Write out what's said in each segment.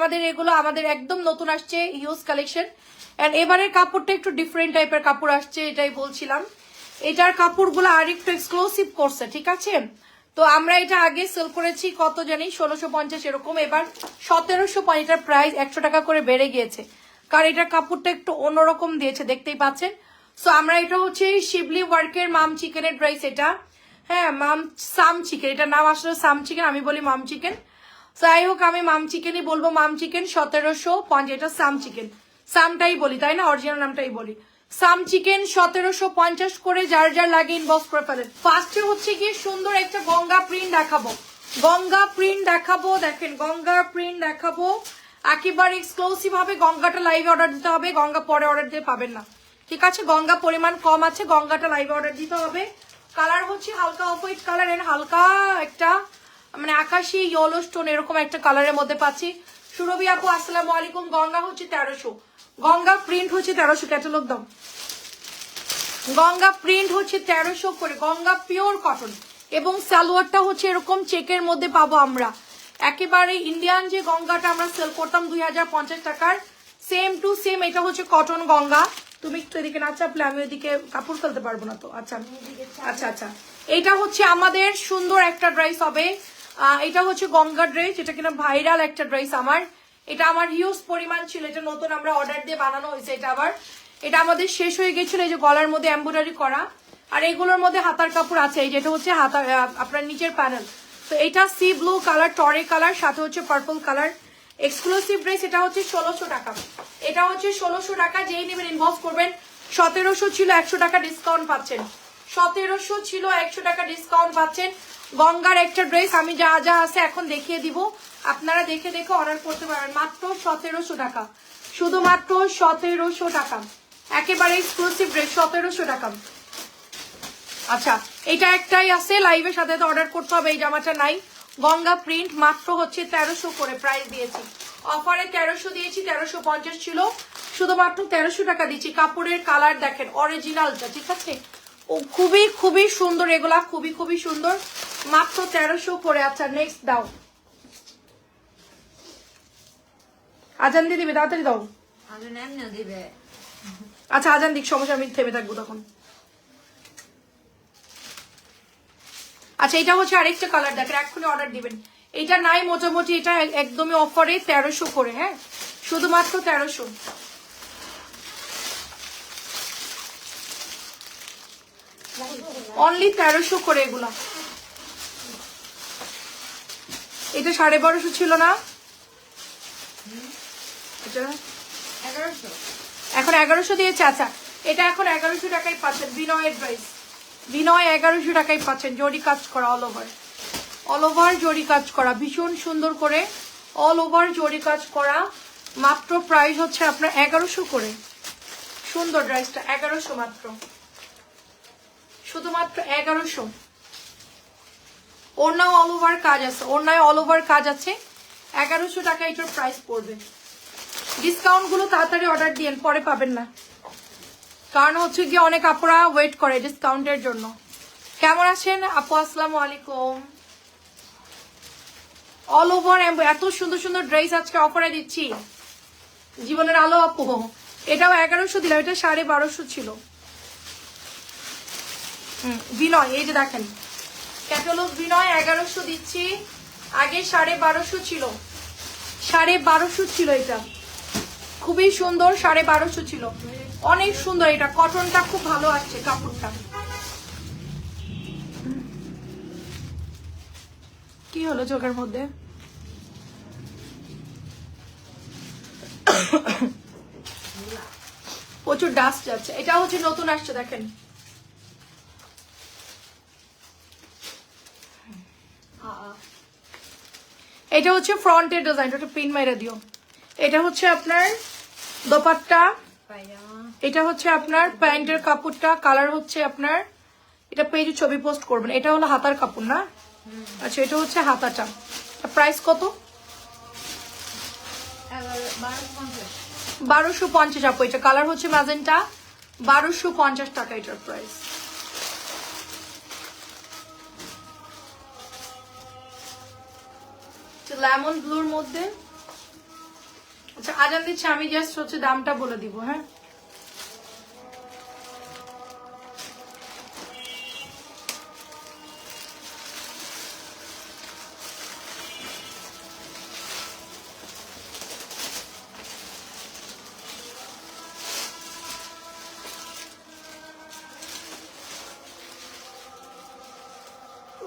আমাদের এগুলো আমাদের একদম নতুন আসছে ইউজ কালেকশন এন্ড এবারের কাপড়টা একটু ডিফারেন্ট টাইপের কাপড় আসছে, এটাই বলছিলাম। এটার কাপড়গুলো আর একটু এক্সক্লুসিভ করছে, ঠিক আছে? তো আমরা এটা আগে সেল করেছি, কত জানি? ষোলোশো পঞ্চাশ এরকম। এবার সতেরোশো এটার প্রাইস একশো টাকা করে বেড়ে গিয়েছে। কারণ এটার কাপড়টা একটু অন্যরকম দিয়েছে, দেখতেই পাচ্ছেন। সো আমরা এটা হচ্ছে শিবলি ওয়ার্কের মাম চিকেনের ড্রাইস এটা। হ্যাঁ মাম সাম চিকেন এটার নাম আসলে সাম চিকেন আমি বলি মাম চিকেন যাই হোক, আমি মাম চিকেনই বলব। মাম চিকেন সতেরোশো পঞ্চাশ সাম চিকেন। সামটাই বলি, তাই না? অরিজিনাল নামটাই বলি। সাম চিকেন সতেরোশো পঞ্চাশ করে যার যার লাগে ইনবক্স করে ফেলেন। ফার্স্টে হচ্ছে গিয়ে সুন্দর একটা গঙ্গা প্রিন্ট দেখাবো। গঙ্গা প্রিন্ট দেখাবো, দেখেন, গঙ্গা প্রিন্ট দেখাবো। একেবারে এক্সক্লুসিভ হবে গঙ্গাটা লাইভে অর্ডার দিতে হবে। গঙ্গা পরে অর্ডার দিয়ে পাবেন না। ঠিক আছে? গঙ্গা পরিমাণ কম আছে, গঙ্গাটা লাইভে অর্ডার দিতে হবে। কালার হচ্ছে হালকা অফ হোয়াইট কালার এন্ড হালকা একটা মানে আকাশি ইয়েলো স্টোন এরকম একটা কালারের মধ্যে পাচ্ছি। সুরভি আপু, আসসালামু আলাইকুম। গঙ্গা হচ্ছে তেরোশো। গঙ্গা প্রিন্ট হচ্ছে তেরোশো ক্যাটালগ দাম গঙ্গা প্রিন্ট হচ্ছে তেরোশো করে। গঙ্গা পিওর কটন এবং সালোয়ারটা হচ্ছে এরকম চেকের মধ্যে পাবো আমরা। একেবারে ইন্ডিয়ান যে গঙ্গাটা আমরা সেল করতাম দুই হাজার পঞ্চাশ টাকার সেম টু সেম এটা হচ্ছে কটন গঙ্গা। তুমি একটু এদিকে না চাপলে আমি ওইদিকে কাপড় ফেলতে পারব না তো। আচ্ছা আচ্ছা আচ্ছা। এটা হচ্ছে আমাদের সুন্দর একটা ড্রেস হবে এটা হচ্ছে গঙ্গা ড্রেস, এটা কিনা ভাইরাল একটা ড্রেস আমার। এটা আমার হিউজ পরিমাণ ছিল, এটা নতুন আমরা অর্ডার দিয়ে বানানো হয়েছে এটা আবার। এটা আমাদের শেষ হয়ে গেছিল, এই যে গলার মধ্যে এমব্রয়ডারি করা। আর এগুলোর মধ্যে হাতার কাপড় আছে, এই যেটা হচ্ছে হাতা আপনার নিচের প্যানেল তো এটা সি ব্লু কালার, টরে কালার, সাথে হচ্ছে পার্পল কালার। এক্সক্লুসিভ ড্রেস এটা হচ্ছে ষোলোশো টাকা। এটা হচ্ছে ষোলোশো টাকা, যেই নেবেন ইনভলভ করবেন, সতেরোশো ছিল একশো টাকা ডিসকাউন্ট পাচ্ছেন। সতেরোশো ছিল একশো টাকা ডিসকাউন্ট পাচ্ছেন। গঙ্গার একটা ড্রেস, আমি যা যা আছে এখন দেখিয়ে দিব। আপনারা দেখে দেখে অর্ডার করতে পারবেন মাত্র সতেরোশো টাকা। শুধুমাত্র সতেরোশো টাকা। একেবারে এক্সক্লুসিভ ড্রেস সতেরোশো টাকা। আচ্ছা এটা একটাই আছে। লাইভের সাথে তো অর্ডার করতে হবে, এই জামাটা নাই। গঙ্গা প্রিন্ট মাত্র হচ্ছে তেরোশো করে প্রাইস দিয়েছি। অফারে তেরোশো দিয়েছি, তেরোশো পঞ্চাশ ছিল। শুধুমাত্র তেরোশো টাকা দিচ্ছি। কাপড়ের কালার দেখেন অরিজিনালটা ঠিক আছে? খুবই খুবই সুন্দর এগুলা খুবই খুবই সুন্দর। মাত্র তেরোশো করে। আচ্ছা নেক্সট দাও। আজান দিয়ে দিবে তাড়াতাড়ি দাও। দিবে। আচ্ছা আজান দিক সমস্যা আমি থেমে থাকব তখন। আচ্ছা এটা হচ্ছে আরেকটা কালার দেখেন এক্ষুনি অর্ডার দিবেন। এটা নাই মোটামুটি এটা এক- একদমই অফারে তেরোশো করে হ্যাঁ? শুধুমাত্র তেরোশো। অনলি তেরোশো করে এগুলো। এটা সাড়ে বারোশো ছিল না? এখন এগারোশো দিয়েছে আচ্ছা এটা এখন এগারোশো টাকায় পাচ্ছেন। বিনয়ের প্রাইস বিনয় এগারোশো টাকায় পাচ্ছেন। জরি কাজ করা অল ওভার অল ওভার জরি কাজ করা। ভীষণ সুন্দর করে অল ওভার জরি কাজ করা। মাত্র প্রাইস হচ্ছে আপনার এগারোশো করে। সুন্দর ড্রেসটা এগারোশো মাত্র। শুধুমাত্র এগারোশো। ওনাও অল ওভার কাজ আছে। ওনায় অল ওভার কাজ আছে। এগারোশো টাকা এটার প্রাইস পড়বে। ডিসকাউন্টগুলো তাড়াতাড়ি অর্ডার দিয়েন পরে পাবেন না। কারণ হচ্ছে গিয়ে অনেক আপুরা ওয়েট করে ডিসকাউন্টের জন্য। কেমন আছেন? আপু, আসসালামু আলাইকুম। অল ওভার এত সুন্দর সুন্দর ড্রেস আজকে অফারে দিচ্ছি। জীবনের আলো আপু। এটাও এগারোশো দিলাম, এটা সাড়ে বারোশো ছিল। বিনয়, এই যে দেখেন। ক্যাটালগ বিনয় এগারোশো দিচ্ছি, আগে সাড়ে বারোশো ছিল। সাড়ে বারোশো ছিল এটা। খুবই সুন্দর সাড়ে বারোশো ছিল। অনেক সুন্দর এটা। কটনটা খুব ভালো আসছে, কাপড়টা। কি হলো চোখের মধ্যে? প্রচুর ডাস্ট যাচ্ছে। এটা হচ্ছে নতুন আসছে, দেখেন। এটা হচ্ছে ফ্রন্টের ডিজাইন ওটা পিন মাইরা দিও। এটা হচ্ছে আপনার দোপাট্টা, এটা হচ্ছে আপনার প্যান্টের কাপড়টা কালার হচ্ছে আপনার, এটা পেজে ছবি পোস্ট করবেন। এটা হলো হাতার কাপড়, না? আচ্ছা এটা হচ্ছে হাতাটা। প্রাইস কত? বারোশো পঞ্চাশ। আপু, এটা কালার হচ্ছে ম্যাজেন্টা বারোশো পঞ্চাশ টাকা এটার প্রাইস লেমন ব্লুর মধ্যে। আচ্ছা আজান দিচ্ছে, আমি জাস্ট হচ্ছে দামটা বলে দিব হ্যাঁ?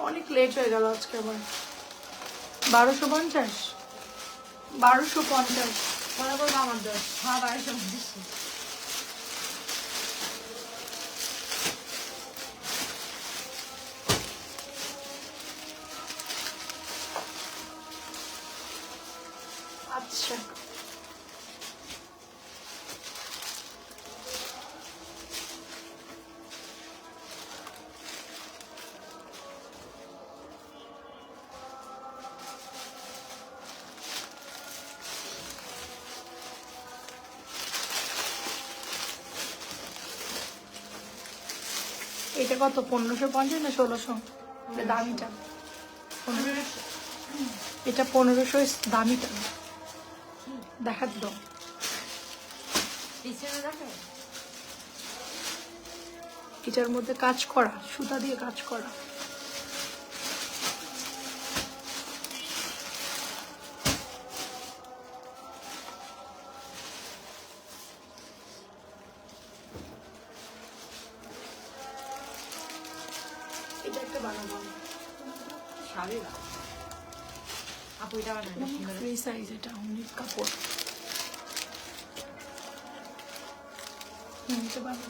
অনেক লেট হয়ে গেল আজকে আবার বারোশো পঞ্চাশ। বারোশো পঞ্চাশ। আমার দশ হ্যাঁ বারোশো সব এটা কত, পনেরোশো পঞ্চাশ না ষোলোশো? দামিটা। এটা পনেরোশো দামিটা। দেখা দিল পিছনে এটার মধ্যে কাজ করা, সুতা দিয়ে কাজ করা। সাইজ এটা অনেক কাপড় নিতে পারব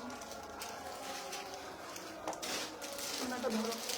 ধরো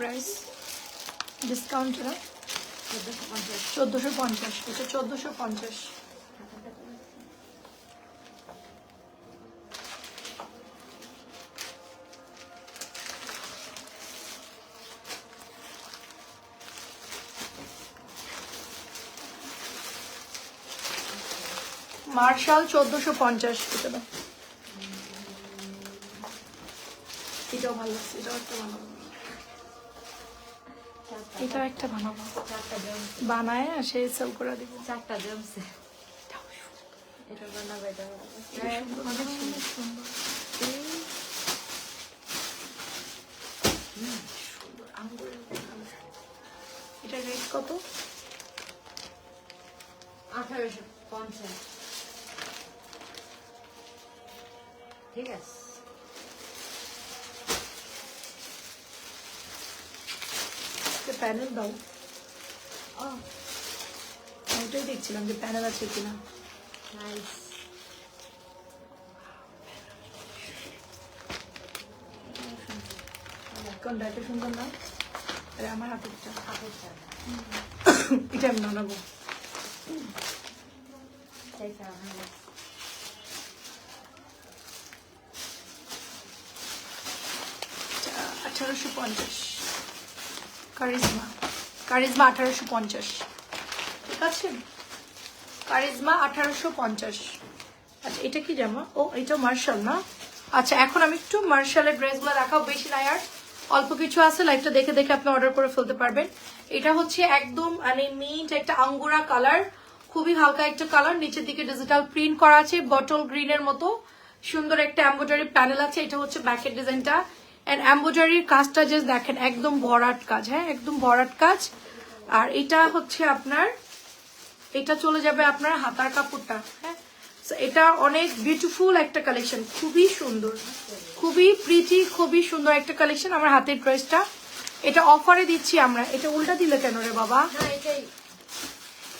প্রাইস ডিসকাউন্ট না চোদ্দশো পঞ্চাশ, এটা চোদ্দোশো পঞ্চাশ। মার্শাল চোদ্দোশো পঞ্চাশ, এটা এটাও ভালো লাগছে, এটাও একটা বানাবো এটাও একটা বানাবো। বানায় সে সেল করে দিব। চারটা জমছে। এটা বানাবে এটা। এটা রেট কত? আঠারোশো পঞ্চাশ। ঠিক আছে। প্যানেল দাও। ও আমি ওটাই দেখছিলাম যে প্যানেল আছে কিনা। কোনটা এটা সুন্দর না? আরে আমার হাতেরটা। এটা আমি আঠারোশো পঞ্চাশ। কারিজমা। কারিজমা আঠারোশো পঞ্চাশ। ঠিক আছে? কারিজমা আঠারোশো পঞ্চাশ। আচ্ছা এটা কি জামা? ও এটা মার্শাল, না? আচ্ছা এখন আমি একটু মার্শালের ড্রেসগুলো দেখাও বেশি নাই আর। অল্প কিছু আছে লাইভটা দেখে দেখে আপনি অর্ডার করে ফেলতে পারবেন। এটা হচ্ছে একদম মানে মিন্ট একটা আঙ্গুরা কালার খুবই হালকা একটা কালার নিচের দিকে ডিজিটাল প্রিন্ট করা আছে বটল গ্রিনের মতো। সুন্দর একটা এম্ব্রয়ডারি প্যানেল আছে। এটা হচ্ছে ব্যাকের ডিজাইনটা এন্ড এম্ব্রয়ডারির কাজটা জাস্ট দেখেন একদম ভরাট কাজ হ্যাঁ? একদম ভরাট কাজ। আর এটা হচ্ছে আপনার এটা চলে যাবে আপনার হাতার কাপড়টা হ্যাঁ? এটা অনেক বিউটিফুল একটা কালেকশন খুবই সুন্দর খুবই প্রিটি খুবই সুন্দর একটা কালেকশন আমার হাতের ড্রেসটা এটা অফারে দিচ্ছি আমরা। এটা উল্টা দিলে কেন রে বাবা?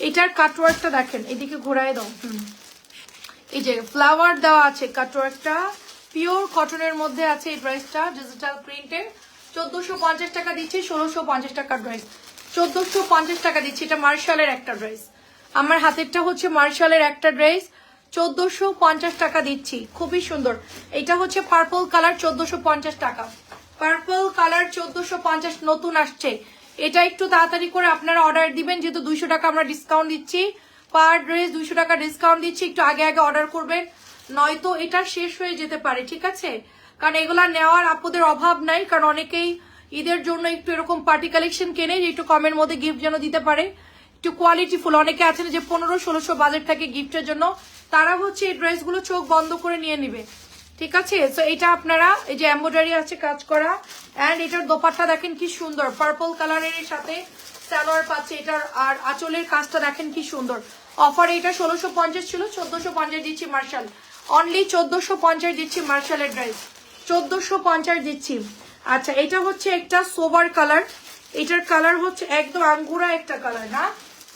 এটার কাটওয়ার্কটা দেখেন এদিকে ঘোরায় দাও। হুম। এই যে ফ্লাওয়ার দেওয়া আছে কাটোয়ারটা পিওর কটনের মধ্যে আছে এই ড্রেসটা ডিজিটাল প্রিন্টের চোদ্দশো পঞ্চাশ টাকা দিচ্ছি, ষোলোশো পঞ্চাশ টাকার ড্রেস চোদ্দশো পঞ্চাশ টাকা দিচ্ছি, এটা মার্শালের একটা ড্রেস আমার হাতেরটা হচ্ছে মার্শালের একটা ড্রেস চোদ্দশো পঞ্চাশ টাকা দিচ্ছি, খুবই সুন্দর। এটা হচ্ছে পার্পল কালার চোদ্দশো পঞ্চাশ টাকা। পার্পল কালার চোদ্দশো পঞ্চাশ নতুন আসছে। এটা একটু তাড়াতাড়ি করে আপনারা অর্ডার দিবেন, যেহেতু দুইশো টাকা আমরা ডিসকাউন্ট দিচ্ছি। পার ড্রেস দুইশো টাকা ডিসকাউন্ট দিচ্ছি, একটু আগে আগে অর্ডার করবেন। নয়তো এটা শেষ হয়ে যেতে পারে, ঠিক আছে? কারণ এগুলা নেওয়ার আপদের অভাব নাই, কারণ অনেকেই ঈদের জন্য একটু এরকম পার্টি কালেকশন কেনে একটু কমের মধ্যে গিফট যেন দিতে পারে। একটু কোয়ালিটি ফুল অনেকে আছেন যে পনেরো, ষোলোশো বাজেট থাকে গিফটের জন্য। তারা হচ্ছে এই ড্রেসগুলো চোখ বন্ধ করে নিয়ে নিবে, ঠিক আছে? তো এটা আপনারা, এই যে এম্ব্রয়ডারি আছে কাজ করা অ্যান্ড এটার দোপাট্টা দেখেন কি সুন্দর। পার্পল কালারের সাথে স্যালোয়ার পাচ্ছে এটার, আর আঁচলের কাজটা দেখেন কি সুন্দর। অফার এটা ষোলোশো পঞ্চাশ ছিল, চোদ্দশো পঞ্চাশ দিচ্ছি, মার্শাল। অনলি চোদ্দশো পঞ্চাশ দিচ্ছি মার্শালের ড্রেস চোদ্দশো পঞ্চাশ দিচ্ছি। আচ্ছা এটা হচ্ছে একটা সোবার কালার এটার কালার হচ্ছে একদম আঙ্গুরা একটা কালার না?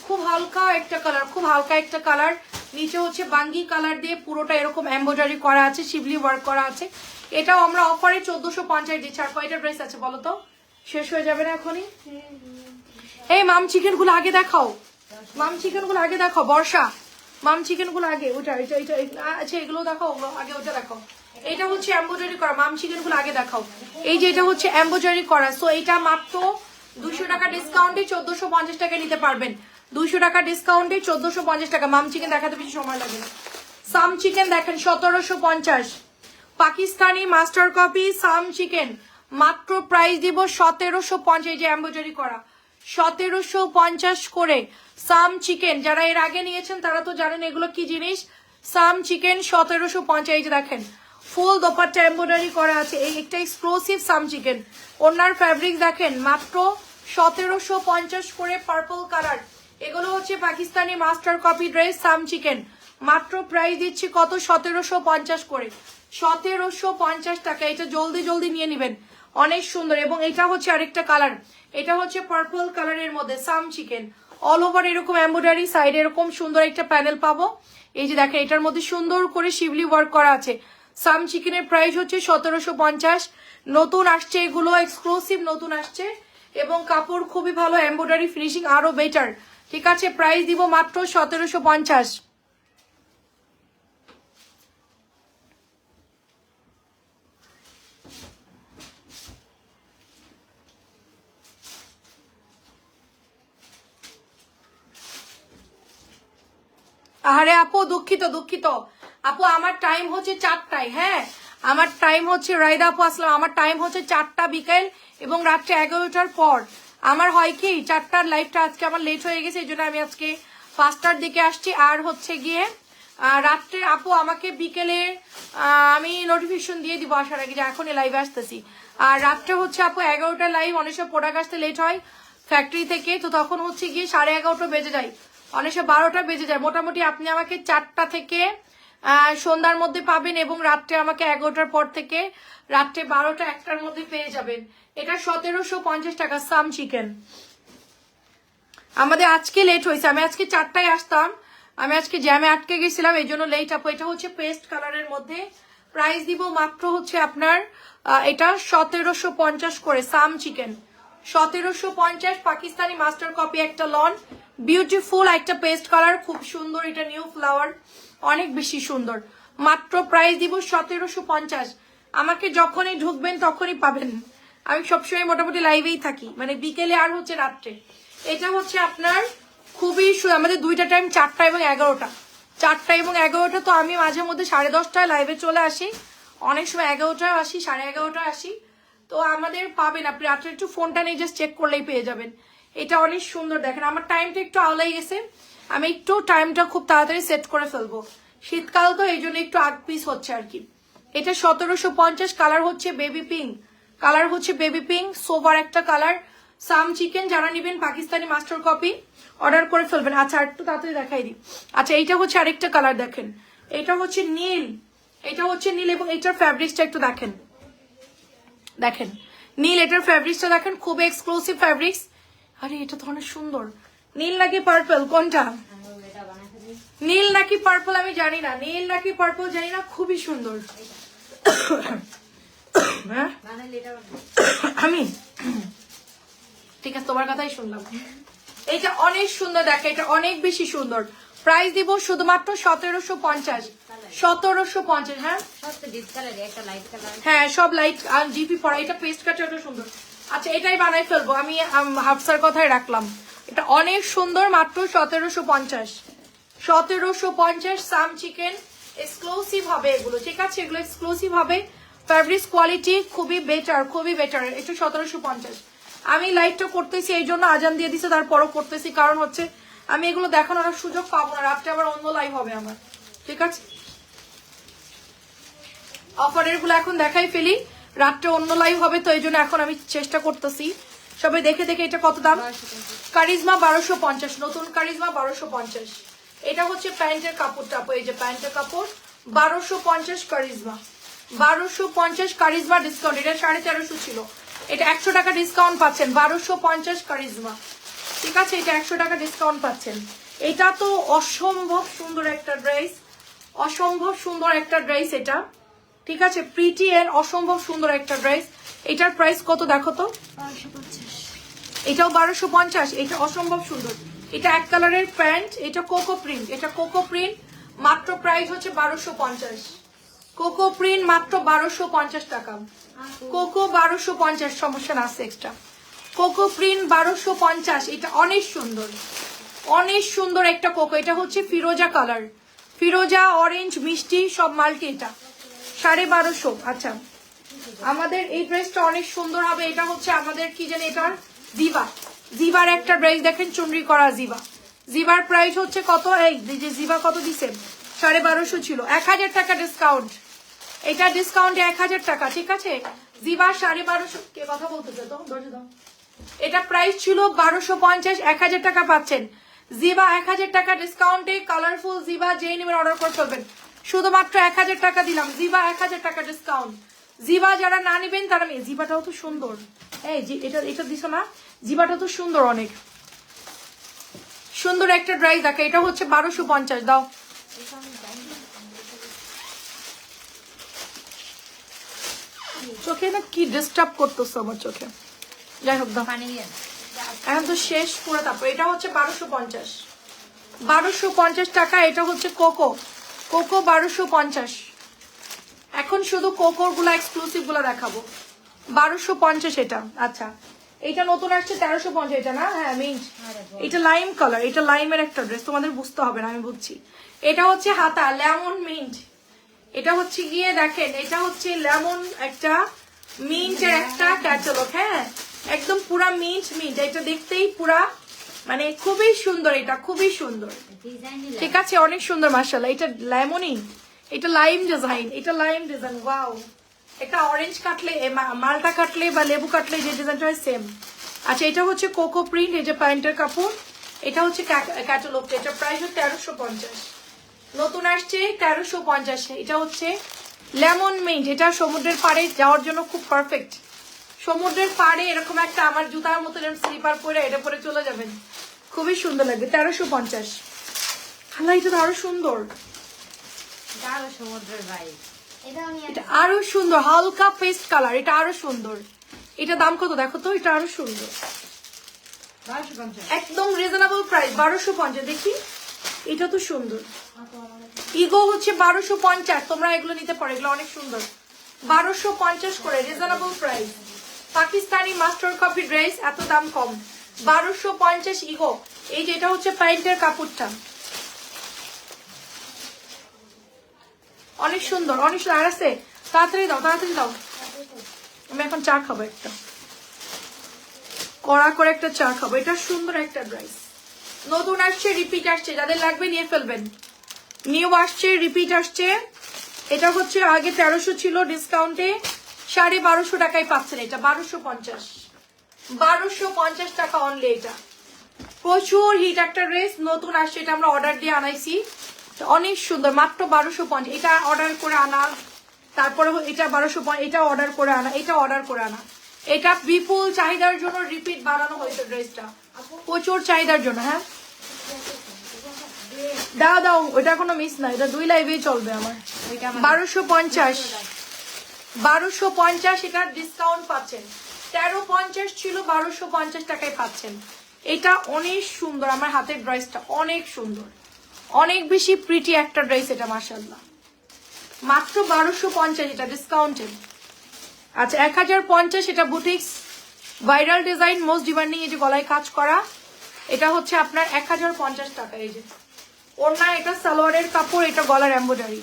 খুব হালকা একটা কালার খুব হালকা একটা কালার নিচে হচ্ছে বাঙ্গি কালার দিয়ে পুরোটা এরকম এম্ব্রয়ডারি করা আছে, শিবলি ওয়ার্ক করা আছে। এটাও আমরা অফারে চোদ্দশো পঞ্চাশ দিচ্ছি। আর কয়টা ড্রেস আছে বলো তো? শেষ হয়ে যাবে না এখনই? এই মাম চিকেনগুলো আগে দেখাও। মাম চিকেনগুলো আগে দেখাও, বর্ষা। মাম চিকেনগুলো আগে, ওটা, এটা আচ্ছা এগুলো দেখাও আগে ওটা দেখাও। এটা হচ্ছে এম্ব্রয়ডারি করা, মাম চিকেনগুলো আগে দেখাও। এই যে এটা হচ্ছে এম্ব্রয়ডারি করা সো এটা মাত্র দুইশো টাকা ডিসকাউন্টে চোদ্দশো পঞ্চাশ টাকা নিতে পারবেন। দুইশো টাকা ডিসকাউন্টে চোদ্দশো পঞ্চাশ টাকা। মাম চিকেন দেখাতে বেশি সময় লাগে না। সাম চিকেন দেখেন, সতেরোশো পঞ্চাশ। Pakistani master copy some chicken. মাত্র প্রাইস দিব সতেরোশো পঞ্চাশ যে এম্ব্রয়ডারি করা। সতেরোশো পঞ্চাশ করে সাম চিকেন, যারা এর আগে নিয়েছেন তারা তো জানেন এগুলো কি জিনিস? সাম চিকেন সতেরোশো পঞ্চাশ দেখেন, ফুল দোপাট্টা এম্ব্রয়ডারি করা আছে, এই একটা এক্সক্লুসিভ সাম চিকেন। ওনার ফ্যাব্রিক দেখেন, মাত্র সতেরোশো পঞ্চাশ করে পার্পল কালার এগুলো হচ্ছে Pakistani master copy dress some chicken. মাত্র প্রাইস দিচ্ছি কত? সতেরোশো পঞ্চাশ করে। সতেরোশো পঞ্চাশ টাকা, এটা জলদি জলদি নিয়ে নেবেন। অনেক সুন্দর, এবং এটা হচ্ছে আরেকটা কালার এটা হচ্ছে পার্পল কালারের মধ্যে সাম চিকেন অল ওভার এরকম এম্ব্রয়ডারি সাইড এরকম সুন্দর একটা প্যানেল পাবো। এই যে দেখেন, এটার মধ্যে সুন্দর করে শিবলি ওয়ার্ক করা আছে। সাম চিকেনের প্রাইস হচ্ছে সতেরোশো পঞ্চাশ। নতুন আসছে এগুলো এক্সক্লুসিভ নতুন আসছে। এবং কাপড় খুবই ভালো এম্ব্রয়ডারি ফিনিশিং আরও বেটার ঠিক আছে প্রাইস দিব মাত্র সতেরোশো পঞ্চাশ। আরে আপু, দুঃখিত দুঃখিত। আপু, আমার টাইম হচ্ছে চারটায় হ্যাঁ? আমার টাইম হচ্ছে, রাইদা আপু, আসলাম। আমার টাইম হচ্ছে চারটা বিকেল এবং রাত্রে এগারোটার পর। আমার হয় কি, চারটার লাইফটা আজকে আমার লেট হয়ে গেছে, এই জন্য আমি আজকে পাঁচটার দিকে আসছি। আর হচ্ছে গিয়ে রাত্রে আপু, আমাকে বিকেলে আমি নোটিফিকেশন দিয়ে দিব আসার আগে যে এখনই লাইভে আসতেছি। আর রাত্রে হচ্ছে আপু, এগারোটা লাইভ অনেক সব প্রোডাক্ট আসতে লেট হয় ফ্যাক্টরি থেকে, তো তখন হচ্ছে গিয়ে সাড়ে এগারোটা বেজে যায়। অনেক বারোটা বেজে যায়। মোটামুটি আপনি আমাকে চারটা থেকে সন্ধ্যার মধ্যে পাবেন এবং রাত্রে আমাকে এগারোটার পর থেকে রাত্রে বারোটা একটার মধ্যে পেয়ে যাবেন। এটা সতেরোশো পঞ্চাশ টাকা, সাম চিকেন। আমাদের আজকে লেট হয়েছে। আমি আজকে চারটায় আসতাম। আমি আজকে জ্যামে আটকে গেছিলাম, এই জন্য লেট আপু। এটা হচ্ছে পেস্ট কালারের মধ্যে। প্রাইস দিব মাত্র হচ্ছে আপনার এটা সতেরোশো পঞ্চাশ করে, সাম চিকেন। সতেরোশো পঞ্চাশ পাকিস্তানি মাস্টার কপি একটা লন বিউটিফুল একটা পেস্ট কালার খুব সুন্দর, এটা নিউ ফ্লাওয়ার অনেক বেশি সুন্দর। মাত্র প্রাইস দিব সতেরোশো পঞ্চাশ। আমাকে যখনই ঢুকবেন, তখনই পাবেন। আমি সবসময় মোটামুটি লাইভেই থাকি মানে বিকেলে আর হচ্ছে রাত্রে। এটা হচ্ছে আপনার খুবই আমাদের দুইটা টাইম চারটা এবং এগারোটা। চারটা এবং এগারোটা তো আমি মাঝে মধ্যে সাড়ে দশটায় লাইভে চলে আসি। অনেক সময় এগারোটায় আসি, সাড়ে এগারোটায় আসি। তো আমাদের পাবেন। আপনি রাত্রে একটু ফোনটা নিয়ে জাস্ট চেক করলেই পেয়ে যাবেন। এটা অনেক সুন্দর দেখেন। আমার টাইমটা একটু আওলাই গেছে। আমি একটু টাইমটা খুব তাড়াতাড়ি সেট করে ফেলব। শীতকাল তো এই জন্য একটু আগ পিস হচ্ছে আর কি। এটা সতেরোশো পঞ্চাশ কালার হচ্ছে বেবি পিঙ্ক কালার হচ্ছে বেবি পিঙ্ক সোভার একটা কালার সাম চিকেন যারা নেবেন পাকিস্তানি মাস্টার কপি অর্ডার করে ফেলবেন। আচ্ছা একটু তাড়াতাড়ি দেখাই দিই। আচ্ছা এইটা হচ্ছে আরেকটা কালার দেখেন। এটা হচ্ছে নীল। এটা হচ্ছে নীল এবং এটার ফ্যাব্রিক্সটা একটু দেখেন। দেখেন, নীল এটার ফ্যাব্রিক্সটা দেখেন, খুব এক্সক্লুসিভ ফ্যাব্রিক্স আরে, এটা তো অনেক সুন্দর। নীল নাকি পার্পল কোনটা? নীল নাকি পার্পল আমি জানি না। নীল নাকি পার্পল জানি না, খুবই সুন্দর। হ্যাঁ? আমি? ঠিক আছে, তোমার কথাই শুনলাম। এটা অনেক সুন্দর, দেখে, এটা অনেক বেশি সুন্দর। প্রাইস দিব শুধুমাত্র সতেরোশো পঞ্চাশ। সতেরোশো পঞ্চাশ হ্যাঁ? হ্যাঁ সব লাইট আর জিপি পরা এটা পেস্ট কাটে সুন্দর। আচ্ছা এটাই বানাই ফেলব। আমি হাফসার কথাই রাখলাম। এটা অনেক সুন্দর মাত্র সতেরোশো পঞ্চাশ। সতেরোশো পঞ্চাশ সাম চিকেন এক্সক্লুসিভ হবে এগুলো ঠিক আছে? এগুলো এক্সক্লুসিভ হবে। ফ্যাব্রিক্স কোয়ালিটি খুবই বেটার খুবই বেটার এটা সতেরোশো পঞ্চাশ। আমি লাইটটা করতেছি এই জন্য আজান দিয়ে দিছে তারপরও করতেছি। কারণ হচ্ছে আমি এগুলো দেখানোর সুযোগ পাবো না রাত্রে আবার অন্য লাইভ হবে আমার। ঠিক আছে? অফারেরগুলো এখন দেখাই ফেলি। রাত্রে অন্য লাইভ হবে, তো এই জন্য এখন আমি চেষ্টা করতেছি। সবাই দেখে দেখে এটা কত দাম? কারিজমা বারোশো পঞ্চাশ, নতুন কারিজমা বারোশো পঞ্চাশ। এটা হচ্ছে প্যান্টের কাপড়টা এই যে প্যান্টের কাপড়। বারোশো পঞ্চাশ কারিজমা। বারোশো পঞ্চাশ কারিজমা ডিসকাউন্ট এটা সাড়ে তেরোশো ছিল। এটা একশো টাকা ডিসকাউন্ট পাচ্ছেন, বারোশো পঞ্চাশ কারিজমা। ঠিক আছে, এটা একশো টাকা ডিসকাউন্ট পাচ্ছেন। এটা তো অসম্ভব সুন্দর একটা ড্রেস, অসম্ভব সুন্দর একটা ড্রেস এটা। ঠিক আছে প্রিটি এর অসম্ভব সুন্দর একটা ড্রেস এটার প্রাইস কত দেখো তো? এটাও বারোশো পঞ্চাশ এটা অসম্ভব সুন্দর। এটা এক কালারের প্যান্ট এটা কোকো প্রিন্ট এটা কোকো প্রিন্ট মাত্র প্রাইস হচ্ছে বারোশো পঞ্চাশ। কোকো প্রিন্ট মাত্র বারোশো পঞ্চাশ টাকা। কোকো বারোশো পঞ্চাশ সমস্যা না আছে এক্সট্রা কোকো প্রিন্ট বারোশো পঞ্চাশ এটা অনেক সুন্দর। অনেক সুন্দর একটা কোকো। এটা হচ্ছে ফিরোজা কালার। ফিরোজা অরেঞ্জ মিষ্টি সব মাল্টি এটা। সাড়ে বারোশো আচ্ছা। আমাদের এই ড্রেসটা অনেক সুন্দর হবে, এটা হচ্ছে আমাদের কি জানি এটার? জিবা জিবার একটা ড্রেস দেখেন, চুনরি করা জিবা জিবার প্রাইস হচ্ছে কত? এই যে জিবা কত দিছে? সাড়ে বারোশো ছিল। এক হাজার টাকা ডিসকাউন্ট এটা ডিসকাউন্টে এক হাজার টাকা, ঠিক আছে? জিবা সাড়ে বারোশো, কে কথা বলতেছে তো? এটা প্রাইস ছিল বারোশো পঞ্চাশ, এক হাজার টাকা পাচ্ছেন। জিবা এক হাজার টাকা ডিসকাউন্টে কালারফুল জিবা যেই নেবেন অর্ডার করে ফেলবেন। শুধুমাত্র এক হাজার টাকা দিলাম। জিবা এক হাজার টাকা ডিসকাউন্ট জিবা যারা না নেবেন তারা নিয়ে জিবাটাও তো সুন্দর। এই এটা এটা দিছো না? জিবাটা তো সুন্দর অনেক। সুন্দর একটা ড্রাই দেখে। এটা হচ্ছে বারোশো পঞ্চাশ। দাও। চোখে না কি ডিস্টার্ব করতেছো আমার চোখে? যাই হোক দাও। এখন তো শেষ পুরো তারপর। এটা হচ্ছে বারোশো পঞ্চাশ। বারোশো পঞ্চাশ টাকা। এটা হচ্ছে কোকো। কোকো বারোশো পঞ্চাশ। এখন শুধু কোকোরগুলা এক্সক্লুসিভগুলা দেখাবো। বারোশো পঞ্চাশ এটা। আচ্ছা এটা নতুন আসছে তেরোশো পঞ্চাশ এটা না? হ্যাঁ মিন্ট এটা লাইম কালার এটা লাইমের একটা ড্রেস তোমাদের বুঝতে হবে না আমি বুঝছি। এটা হচ্ছে হাতা লেমন মিন্ট এটা হচ্ছে গিয়ে দেখেন এটা হচ্ছে লেমন একটা মিন্টের একটা ক্যাটালগ হ্যাঁ? একদম পুরা মিন্ট মিন্ট এটা দেখতেই পুরা মানে খুবই সুন্দর এটা খুবই সুন্দর। ঠিক আছে অনেক সুন্দর মার্শাল্লাহ এটা লেমনই এটা লাইম ডিজাইন এটা লাইম ডিজাইন ওয়াও এটা অরেঞ্জ কাটলে মালটা কাটলে বা লেবু কাটলে যে ডিজাইনটা হয় সেম আচ্ছা এটা হচ্ছে কোকো প্রিন্ট এই যে প্যান্টের কাপড়। এটা হচ্ছে ক্যাটালগ এটা প্রাইস হচ্ছে তেরোশো পঞ্চাশ। নতুন আসছে তেরোশো পঞ্চাশ এটা হচ্ছে লেমন মিন্ট এটা সমুদ্রের পাড়ে যাওয়ার জন্য খুব পারফেক্ট সমুদ্রের পাড়ে এরকম একটা আমার জুতার মতো স্লিপার পরে এটা পরে চলে যাবেন। খুবই সুন্দর লাগবে তেরোশো পঞ্চাশ। খালা এটা তো আরও সুন্দর। সমুদ্রের বাইক এটা আরও সুন্দর হালকা পেস্ট কালার এটা আরও সুন্দর। এটা দাম কত দেখো তো এটা আরও সুন্দর। একদম রিজনেবল প্রাইস বারোশো পঞ্চাশ দেখি। এটা তো সুন্দর। ইগো হচ্ছে বারোশো পঞ্চাশ তোমরা এগুলো নিতে পারো এগুলো অনেক সুন্দর। বারোশো পঞ্চাশ করে reasonable price Pakistani master copy dress এত দাম কম। বারোশো পঞ্চাশ ইগো এই যে এটা হচ্ছে প্যান্টের কাপড়টা। অনেক সুন্দর অনেক সুন্দর। আর আছে, তাড়াতাড়ি দাও তাড়াতাড়ি দাও। আমি এখন চা খাব একটা। কড়া করে একটা চা খাব। এটা সুন্দর একটা ড্রেস। নতুন আসছে, রিপিট আসছে। যাদের লাগবে নিয়ে ফেলবেন। নিউ আসছে, রিপিট আসছে। এটা হচ্ছে আগে তেরোশো ছিল ডিসকাউন্টে সাড়ে বারোশো টাকায় পাচ্ছেন এটা, বারোশো পঞ্চাশ। বারোশো পঞ্চাশ টাকা অনলি এটা। প্রচুর হিট একটা ড্রেস নতুন আসছে, এটা আমরা অর্ডার দিয়ে আনাইছি। অনেক সুন্দর, মাত্র বারোশো পঞ্চাশ। এটা অর্ডার করে আনা, তারপরে এটা বারোশো এটা অর্ডার করে আনা, এটা অর্ডার করে আনা। এটা বিপুল চাহিদার জন্য রিপিট বানানো হয়েছে ড্রেসটা প্রচুর চাহিদার জন্য হ্যাঁ? দাও দাও, ওটা কোনো মিস না, এটা দুই লাইভেই চলবে আমার। বারোশো পঞ্চাশ। বারোশো পঞ্চাশ এটার ডিসকাউন্ট পাচ্ছেন। তেরো পঞ্চাশ ছিল, বারোশো পঞ্চাশ টাকায় পাচ্ছেন। এটা অনেক সুন্দর, আমার হাতের ড্রেসটা অনেক সুন্দর। অনেক বেশি প্রিটি একটা ড্রেস এটা মার্শাল্লাহ মাত্র বারোশো পঞ্চাশ এটা ডিসকাউন্টেড আচ্ছা এক হাজার পঞ্চাশ এটা boutiques viral design most demanding এই যে গলায় কাজ করা। এটা হচ্ছে আপনার এক হাজার পঞ্চাশ টাকা, এই যে। ওড়না এটা সালোয়ারের কাপড়, এটা গলার এম্ব্রয়ডারি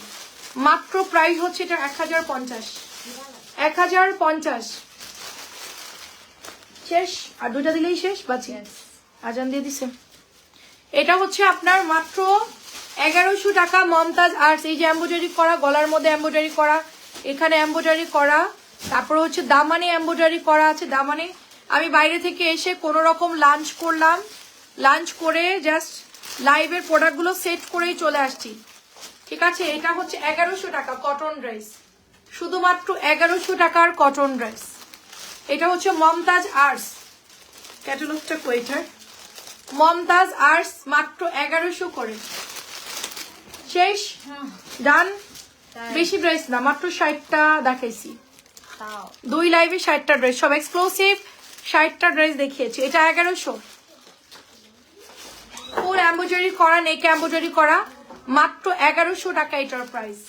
মাত্র প্রাইস হচ্ছে এটা এক হাজার পঞ্চাশ। এক হাজার পঞ্চাশ। শেষ? আর দুটা দিলেই শেষ? বাঁচি. আজান দিয়ে দিছে। এটা হচ্ছে আপনার মাত্র এগারোশো টাকা মমতাজ আর্টস এই যে এম্ব্রয়ডারি করা গলার মধ্যে এম্ব্রয়ডারি করা এখানে এম্ব্রয়ডারি করা তারপর হচ্ছে দামানে এম্ব্রয়ডারি করা আছে দামানে। আমি বাইরে থেকে এসে কোনো রকম লাঞ্চ করলাম। লাঞ্চ করে জাস্ট লাইভের প্রোডাক্টগুলো সেট করেই চলে আসছি। ঠিক আছে? এটা হচ্ছে এগারোশো টাকা কটন ড্রেস শুধুমাত্র এগারোশো টাকার কটন ড্রেস এটা হচ্ছে মমতাজ আর্টস ক্যাটালগটা কোয়েটার মমতাজ আর্টস মাত্র এগারোশো করে। শেষ? ডান? বেশি ড্রেস না মাত্র ষাটটা দেখাইছি। দুই লাইভে ষাটটা ড্রেস সব এক্সক্লুসিভ ষাটটা ড্রেস দেখিয়েছি। এটা এগারোশো। ফুল এম্বোজারি করা নেক এম্বোজারি করা মাত্র এগারোশো টাকা এটার প্রাইস